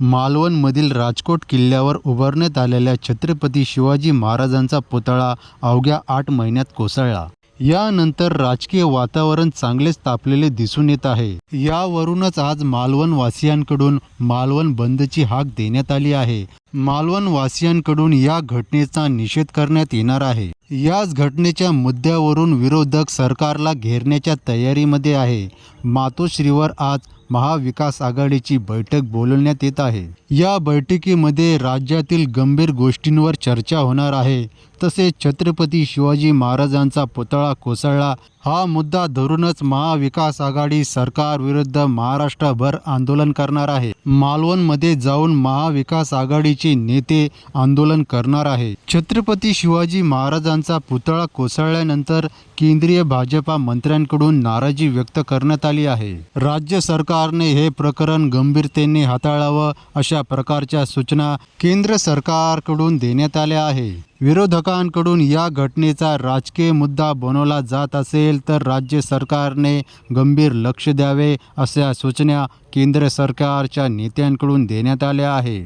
मालवणमधील राजकोट किल्ल्यावर उभारण्यात आलेल्या छत्रपती शिवाजी महाराजांचा पुतळा अवघ्या आठ महिन्यात कोसळला. यानंतर राजकीय वातावरण चांगलेच तापलेले दिसून येत आहे. यावरूनच आज मालवण वासियांकडून मालवण बंदची हाक देण्यात आली आहे. मालवण वासियांकडून या घटनेचा निषेध करण्यात येणार आहे. याच घटनेच्या मुद्द्यावरून विरोधक सरकारला घेरण्याच्या तयारीमध्ये आहे. मातोश्रीवर आज महाविकास आघाडीची बैठक बोलवण्यात येत आहे. या बैठकीमध्ये राज्यातील गंभीर गोष्टींवर चर्चा होणार आहे. तसेच छत्रपती शिवाजी महाराजांचा पुतळा कोसळला हा मुद्दा धरूनच महाविकास आघाडी सरकार विरुद्ध महाराष्ट्रभर आंदोलन करणार आहे. मालवणमध्ये जाऊन महाविकास आघाडीचे नेते आंदोलन करणार आहे. छत्रपती शिवाजी महाराजांचा पुतळा कोसळल्यानंतर केंद्रीय भाजपा मंत्र्यांकडून नाराजी व्यक्त करण्यात आली आहे. राज्य सरकारने हे प्रकरण गंभीरतेने हाताळावं अशा प्रकारच्या सूचना केंद्र सरकारकडून देण्यात आल्या आहे. विरोधकांकडून या घटनेचा राजकीय मुद्दा बनवला जात असेल तर राज्य सरकारने गंभीर लक्ष द्यावे अशा सूचना केंद्र सरकारच्या नेत्यांकडून देण्यात आल्या आहे